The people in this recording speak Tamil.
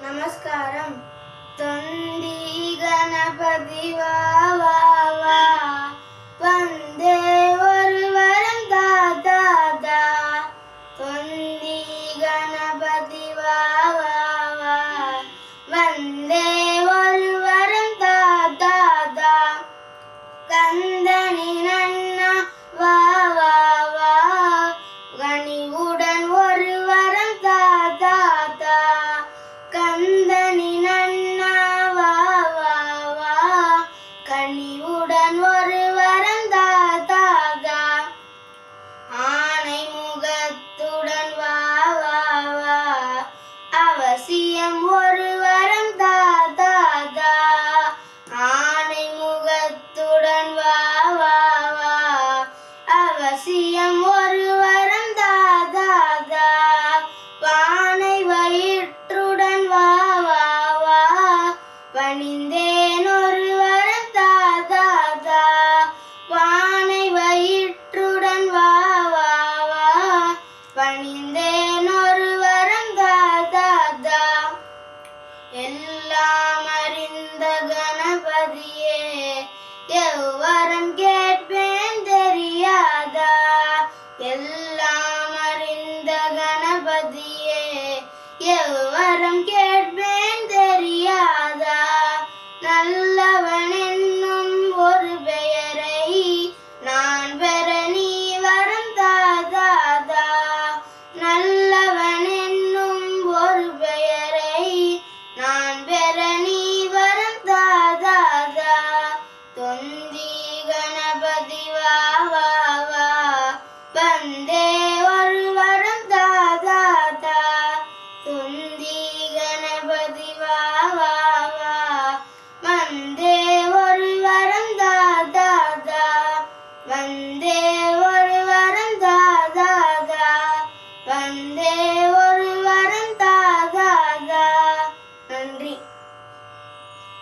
నమస్కారం తొంది గణపతి వావా వందే ఒరువరం దాదా తొంది గణపతి వావా వందే ஒருவரும் தாதா கந்தனின் வசியம் ஒரு வரம் தாதா ஆனை முகத்துடன் வா வா வா. அவசியம் ஒரு வரம் தாதா பானை வயிற்றுடன் வா வா வா. பணிந்தே எங்கும் மரம் கே